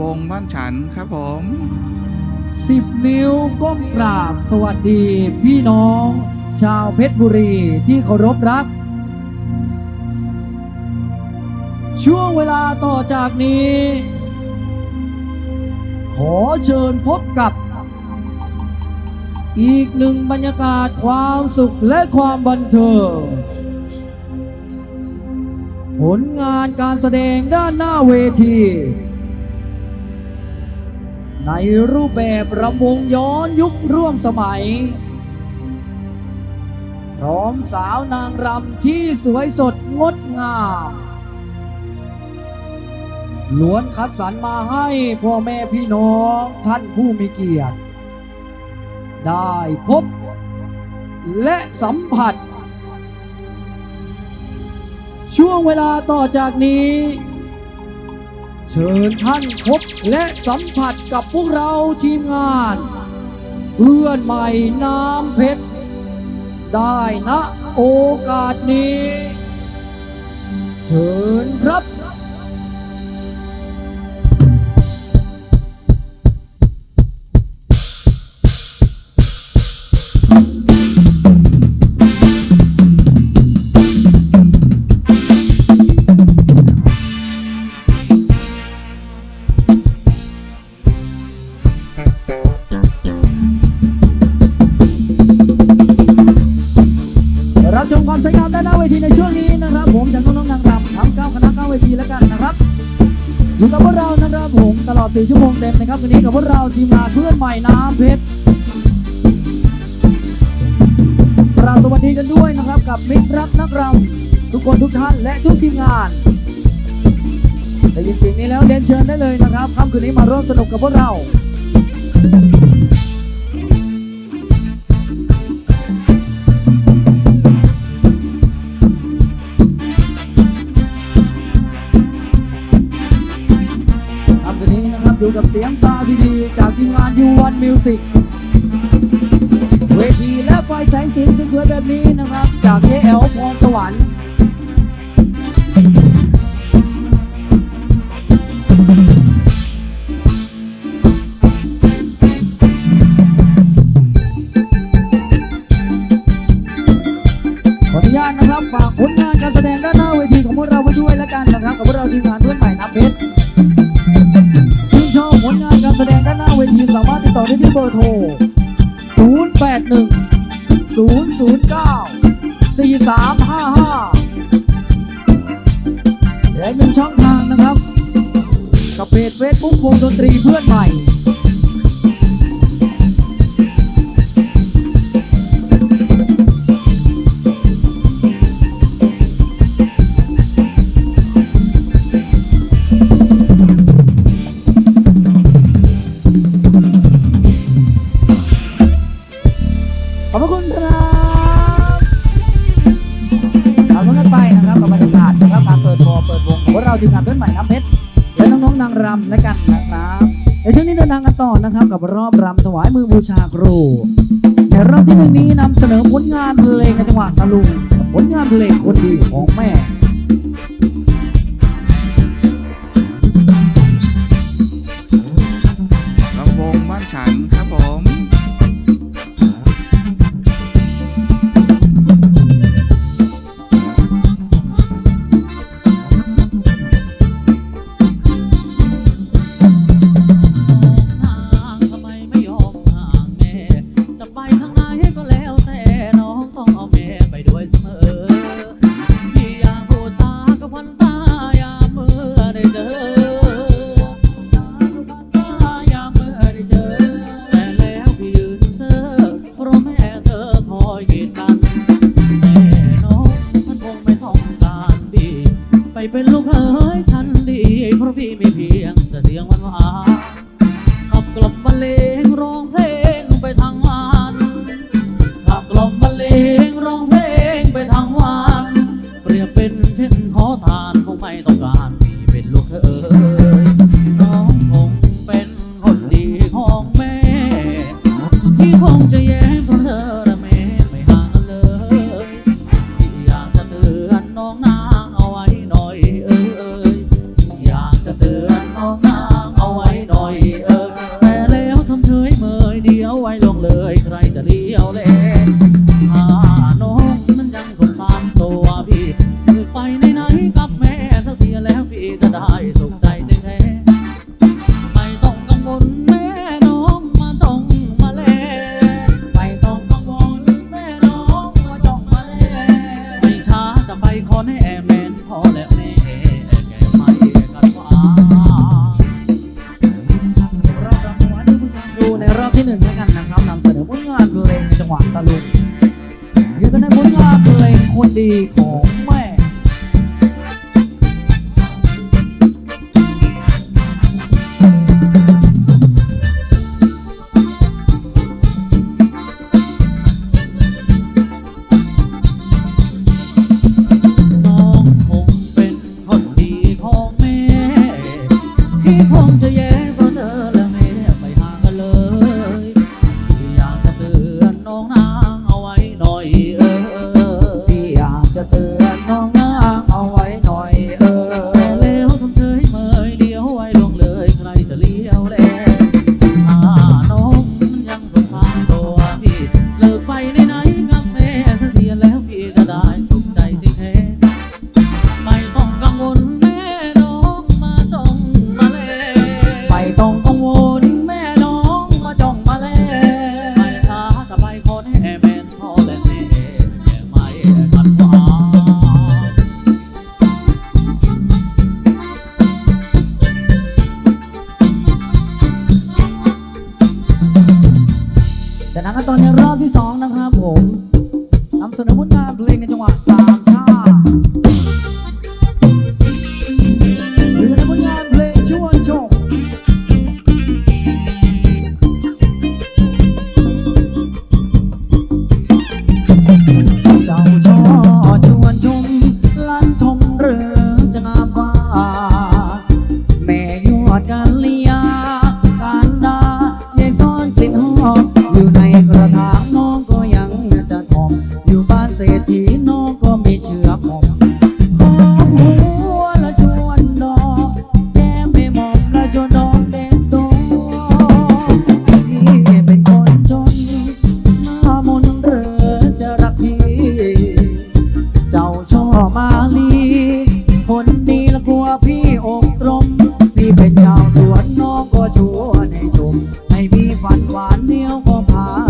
วงบ้านฉันครับผม สิบนิ้วก้มกราบสวัสดีพี่น้อง ชาวเพชรบุรีที่เคารพรัก ช่วงเวลาต่อจากนี้ ขอเชิญพบกับ อีกหนึ่งบรรยากาศความสุขและความบันเทิงผลงานการแสดงด้านหน้าเวที ในรูปแบบรำวงย้อนยุคร่วมสมัย พร้อมสาวนางรำที่สวยสดงดงามล้วนคัดสรรมาให้พ่อแม่พี่น้องท่านผู้มีเกียรติ ได้พบและสัมผัส ช่วงเวลาต่อจากนี้ เชิญท่านพบและสัมผัสกับพวกเราทีมงาน เพื่อนใหม่น้ำเพชร ได้นะโอกาสนี้ เชิญครับรับ ด้านหน้าเวทีในช่วงนี้นะครับ ผมจากน้องๆนางรำทั้งเก้าคณะเก้าเวทีแล้วกันนะครับอยู่กับพวกเรานะครับผมตลอด4ชั่วโมงเต็มนะครับวันนี้กับพวกเราทีมงานเพื่อนใหม่น้ำเพชรกราบสวัสดีกันด้วยนะครับ กับมิตรรักนักรำทุกคนทุกท่านและทุกทีมงานได้ยินเสียงนี้แล้วเรียนเชิญได้เลยนะครับค่ำคืนนี้มาร่วมสนุกกับพวกเรา กับเสียงซาวด์ดีๆจากทีมงานยูวันมิวสิกเวทีและไฟแสงสีสวยแบบนี้นะครับ จาก KL พรสวรรค์ 081 009 4355และอีกหนึ่งช่องทางนะครับ กับเพจเฟซบุ๊กวงดนตรีเพื่อนใหม่ รำและกันนะครับในช่วงนี้เดินทางกันต่อนะครับ กับรอบรำถวายมือบูชาครู ในรอบที่หนึ่งนี้นำเสนอผลงานเพลงในจังหวัดตะลุงผลงานเพลงคนดีของแม่ ยงหวานขับกลับมาเลงร้องเพลงไปทางวันขับกลับมาเลงร้องเพลงไปทางวันเปรียบเป็นเช่นขอทานคงไม่ต้องการมีเป็นลูกเธอน้องคงเป็นคนดีของแม่ที่คงจะแย่ it. Charlie. Oh. แต่นะครัตอนในรอบที่สองนะครับผม bar.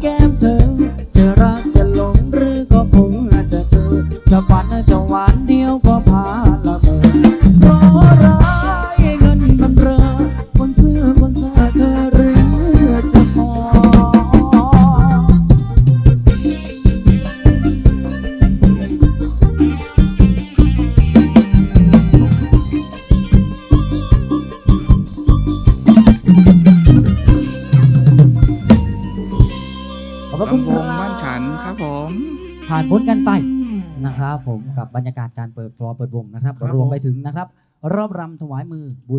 gigante. ผ่านพ้นกันไปนะครับ ผมกับบรรยากาศการเปิดฟลอร์เปิดวงนะครับ รวมไปถึงนะครับ รอบรำถวายมือบู